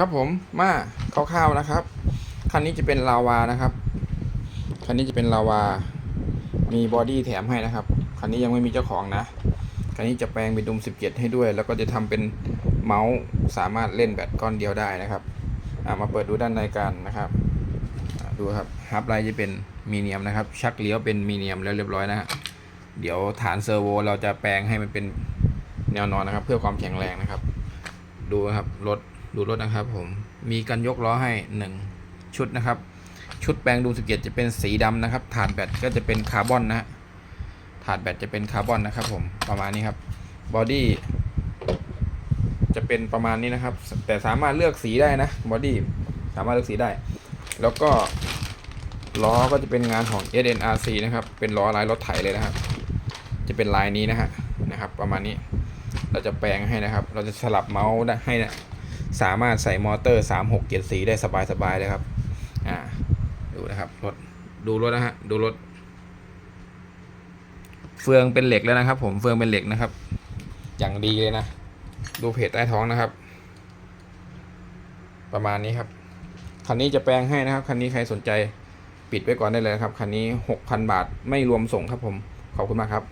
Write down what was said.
ครับผมมาคร่าวๆนะครับ คันนี้จะเป็นลาวานะครับ คันนี้จะเป็นลาวา มีบอดี้แถมให้นะครับ คันนี้ยังไม่มีเจ้าของนะ คันนี้จะแปลงเป็นดุม 17 ให้ด้วย แล้วก็จะทำเป็นเมาส์สามารถเล่นแบตก้อนเดียวได้นะครับามาเปิดดูด้านในกันนะครับ ดูครับฮับไลท์จะเป็นมีเนียมนะครับ ชักเลี้ยวเป็นมีเนียมแล้วเรียบร้อยนะฮะ เดี๋ยวฐานเซอร์โวเราจะแปลงให้มันเป็นแนวนอนนะครับ เพื่อความแข็งแรงนะครับ ดูครับรถ ดูรถนะครับผม มีกันยกล้อให้หนึ่งชุดนะครับ ชุดแปลงดู17จะเป็นสีดำนะครับถาดแบตก็จะเป็นคาร์บอนนะฮะถาดแบตจะเป็นคาร์บอนนะครับผมประมาณนี้ครับ บอดี้จะเป็นประมาณนี้นะครับ แต่สามารถเลือกสีได้นะ บอดี้สามารถเลือกสีได้ แล้วก็ล้อก็จะเป็นงานของ SNRC นะครับ เป็นล้อลายรถไถเลยนะครับ จะเป็นลายนี้นะฮะ นะครับ ประมาณนี้ เราจะแปลงให้นะครับ เราจะสลับเมาส์ให้นะ สามารถใส่มอเตอร์ 3 6 7 4 ได้สบายๆเลยครับ อ่า ดูนะครับ รถ ดูรถนะฮะ ดูรถ เฟืองเป็นเหล็กแล้วนะครับ ผม เฟืองเป็นเหล็กนะครับ อย่างดีเลยนะ ดูเพจใต้ท้องนะครับ ประมาณนี้ครับ คันนี้จะแปลงให้นะครับ คันนี้ใครสนใจปิดไว้ก่อนได้เลยนะครับ คันนี้ 6,000 บาท ไม่รวมส่งครับผม ขอบคุณมากครับ